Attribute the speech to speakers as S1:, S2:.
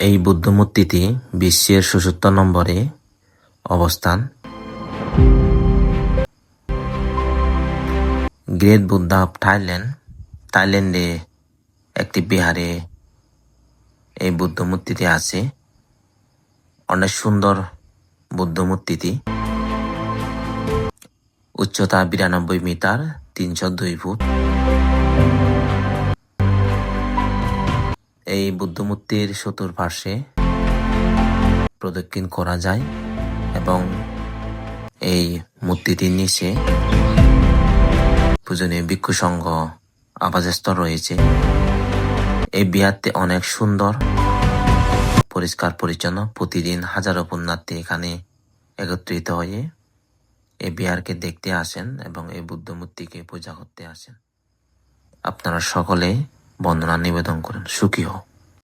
S1: এই বুদ্ধ মূর্তিটি বিশ্বের ষষট্ট নম্বরে অবস্থান। গ্রেট বুদ্ধা অফ থাইল্যান্ড, থাইল্যান্ডে একটি বিহারে এই বুদ্ধ মূর্তিটি আছে। অনেক সুন্দর বুদ্ধ মূর্তিটি উচ্চতা বিরানব্বই মিটার, তিনশো দুই ফুট। এই বুদ্ধ মূর্তির চতুর্পার্শ্বে প্রদক্ষিণ করা যায় এবং এই মূর্তিটির নিচে পূজনীয় ভিক্ষু সংঘ আবাসস্থল রয়েছে। এই বিহারটি অনেক সুন্দর, পরিষ্কার পরিচ্ছন্ন। প্রতিদিন হাজারো পুণ্যার্থী এখানে একত্রিত হয়ে এই বিহারকে দেখতে আসেন এবং এই বুদ্ধ মূর্তিকে পূজা করতে আসেন। আপনারা সকলে বন্দনা নিবেদন করেন। সুখী হোক